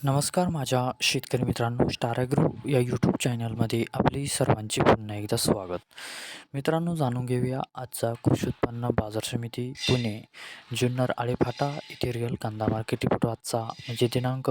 नमस्कार माझ्या शेतकरी मित्रांनो स्टाराग्रू या यूट्यूब चॅनलमध्ये आपली सर्वांचे पुन्हा एकदा स्वागत. मित्रांनो जाणून घेऊया आजचा कृषी उत्पन्न बाजार समिती पुणे जुन्नर आळेफाटा येथे रिअल कांदा मार्केट रिपोर्ट आजचा म्हणजे दिनांक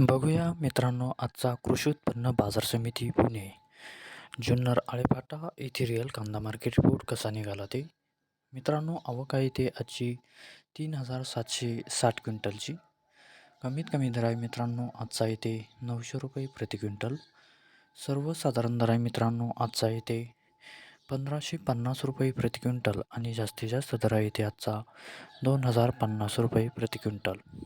बघूया मित्रांनो आजचा कृषी उत्पन्न बाजार समिती पुणे. जुन्नर आळेपाटा येथे रिअल कांदा मार्केट रिपोर्ट कसा निघाला ते? मित्रांनो आवक आहे ते आजची तीन हजार सातशे साठ क्विंटलची. कमीत कमी दर आहे मित्रांनो आजचा येते नऊशे रुपये प्रति क्विंटल. सर्वसाधारण दर आहे मित्रांनो आजचा येते पंधराशे पन्नास रुपये प्रति क्विंटल आणि जास्तीत जास्त दर आहे ते आजचा दोन हजार पन्नास रुपये प्रति क्विंटल.